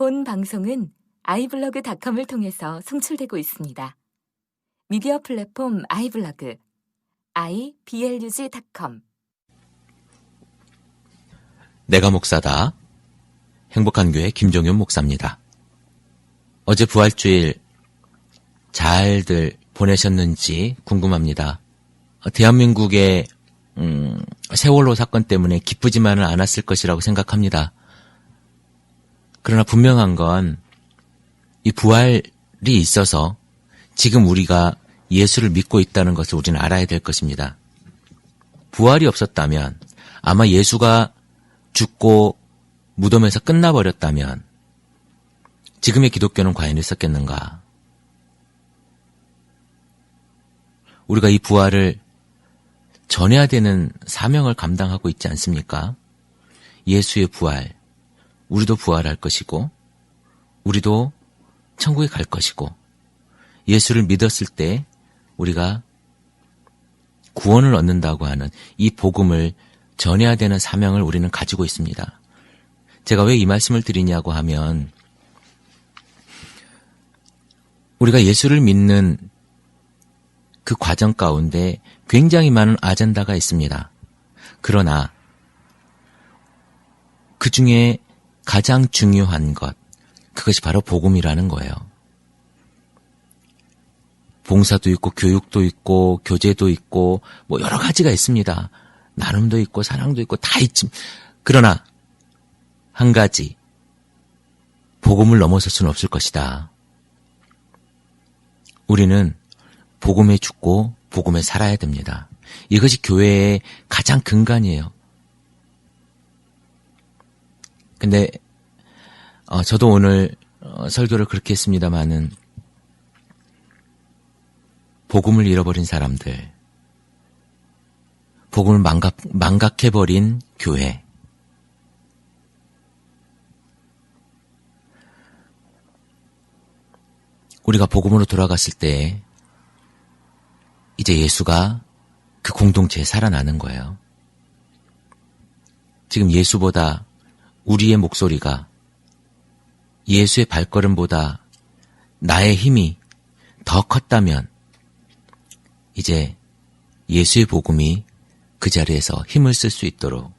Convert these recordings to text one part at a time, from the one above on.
본 방송은 아이블로그닷컴을 통해서 송출되고 있습니다. 미디어 플랫폼 아이블로그 iblog.com 내가 목사다. 행복한 교회 김종윤 목사입니다. 어제 부활주일 잘들 보내셨는지 궁금합니다. 대한민국의 음, 세월호 사건 때문에 기쁘지만은 않았을 것이라고 생각합니다. 그러나 분명한 건 이 부활이 있어서 지금 우리가 예수를 믿고 있다는 것을 우리는 알아야 될 것입니다. 부활이 없었다면 아마 예수가 죽고 무덤에서 끝나버렸다면 지금의 기독교는 과연 있었겠는가? 우리가 이 부활을 전해야 되는 사명을 감당하고 있지 않습니까? 예수의 부활, 우리도 부활할 것이고, 우리도 천국에 갈 것이고, 예수를 믿었을 때 우리가 구원을 얻는다고 하는 이 복음을 전해야 되는 사명을 우리는 가지고 있습니다. 제가 왜 이 말씀을 드리냐고 하면, 우리가 예수를 믿는 그 과정 가운데 굉장히 많은 아젠다가 있습니다. 그러나 그 중에 가장 중요한 것, 그것이 바로 복음이라는 거예요. 봉사도 있고 교육도 있고 교제도 있고 뭐 여러 가지가 있습니다. 나눔도 있고 사랑도 있고 다 있지. 그러나 한 가지 복음을 넘어설 수는 없을 것이다. 우리는 복음에 죽고 복음에 살아야 됩니다. 이것이 교회의 가장 근간이에요. 근데 어, 저도 오늘 어, 설교를 그렇게 했습니다마는 복음을 잃어버린 사람들, 복음을 망각, 망각해버린 교회, 우리가 복음으로 돌아갔을 때 이제 예수가 그 공동체에 살아나는 거예요. 지금 예수보다 우리의 목소리가 예수의 발걸음보다 나의 힘이 더 컸다면 이제 예수의 복음이 그 자리에서 힘을 쓸 수 있도록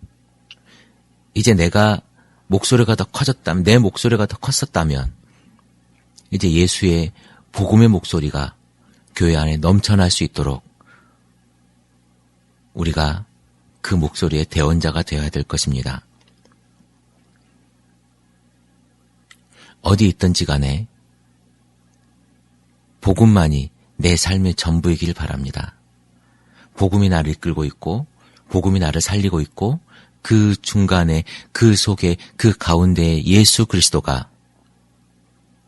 이제 내가 목소리가 더 커졌다면 내 목소리가 더 컸었다면 이제 예수의 복음의 목소리가 교회 안에 넘쳐날 수 있도록 우리가 그 목소리의 대원자가 되어야 될 것입니다. 어디 있든지 간에 복음만이 내 삶의 전부이길 바랍니다. 복음이 나를 이끌고 있고 복음이 나를 살리고 있고 그 중간에 그 속에 그 가운데 예수 그리스도가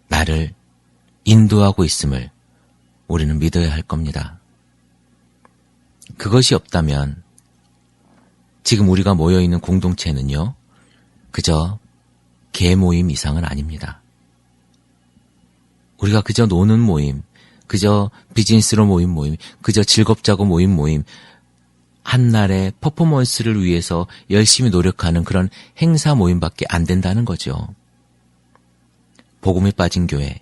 나를 인도하고 있음을 우리는 믿어야 할 겁니다. 그것이 없다면 지금 우리가 모여 있는 공동체는요, 그저 개 모임 이상은 아닙니다. 우리가 그저 노는 모임, 그저 비즈니스로 모임 모임, 그저 즐겁자고 모임 모임, 한날의 퍼포먼스를 위해서 열심히 노력하는 그런 행사 모임밖에 안 된다는 거죠. 복음에 빠진 교회.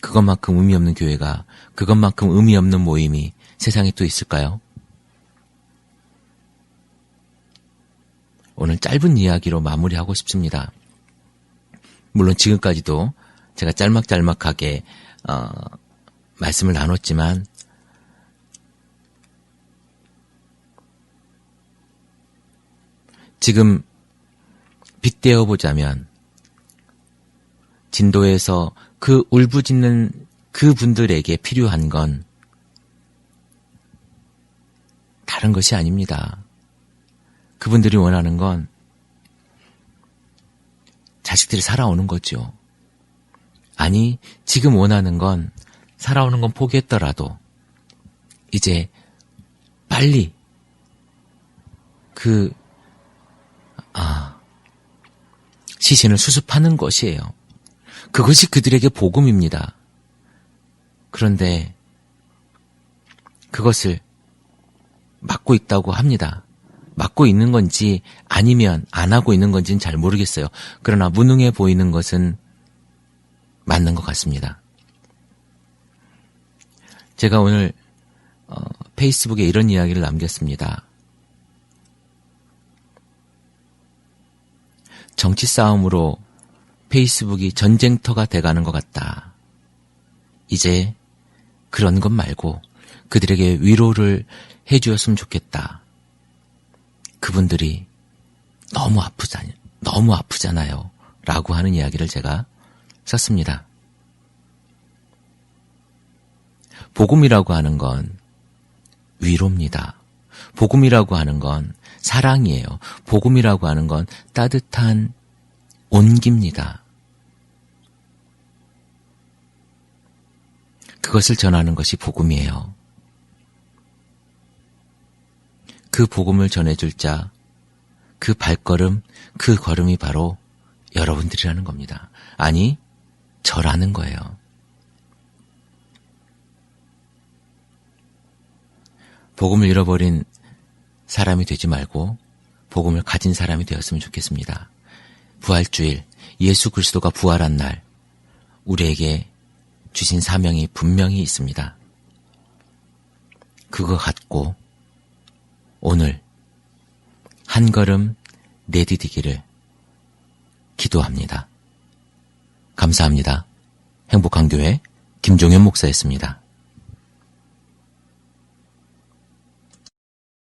그것만큼 의미 없는 교회가, 그것만큼 의미 없는 모임이 세상에 또 있을까요? 오늘 짧은 이야기로 마무리하고 싶습니다. 물론 지금까지도 제가 짤막짤막하게 어, 말씀을 나눴지만 지금 빗대어 보자면 진도에서 그 울부짖는 그 분들에게 필요한 건 다른 것이 아닙니다. 그분들이 원하는 건 자식들이 살아오는 거죠. 아니, 지금 원하는 건 살아오는 건 포기했더라도 이제 빨리 그, 아, 시신을 수습하는 것이에요. 그것이 그들에게 복음입니다. 그런데 그것을 막고 있다고 합니다. 맡고 있는 건지 아니면 안 하고 있는 건지는 잘 모르겠어요. 그러나 무능해 보이는 것은 맞는 것 같습니다. 제가 오늘 어, 페이스북에 이런 이야기를 남겼습니다. 정치 싸움으로 페이스북이 전쟁터가 돼가는 것 같다. 이제 그런 것 말고 그들에게 위로를 해주었으면 좋겠다. 그분들이 너무 아프잖아요. 너무 아프잖아요. 라고 하는 이야기를 제가 썼습니다. 복음이라고 하는 건 위로입니다. 복음이라고 하는 건 사랑이에요. 복음이라고 하는 건 따뜻한 온기입니다. 그것을 전하는 것이 복음이에요. 그 복음을 전해줄 자, 그 발걸음, 그 걸음이 바로 여러분들이라는 겁니다. 아니, 저라는 거예요. 복음을 잃어버린 사람이 되지 말고 복음을 가진 사람이 되었으면 좋겠습니다. 부활주일, 예수 그리스도가 부활한 날, 우리에게 주신 사명이 분명히 있습니다. 그거 갖고 오늘 한 걸음 내디디기를 기도합니다. 감사합니다. 행복한 교회 김종현 목사였습니다.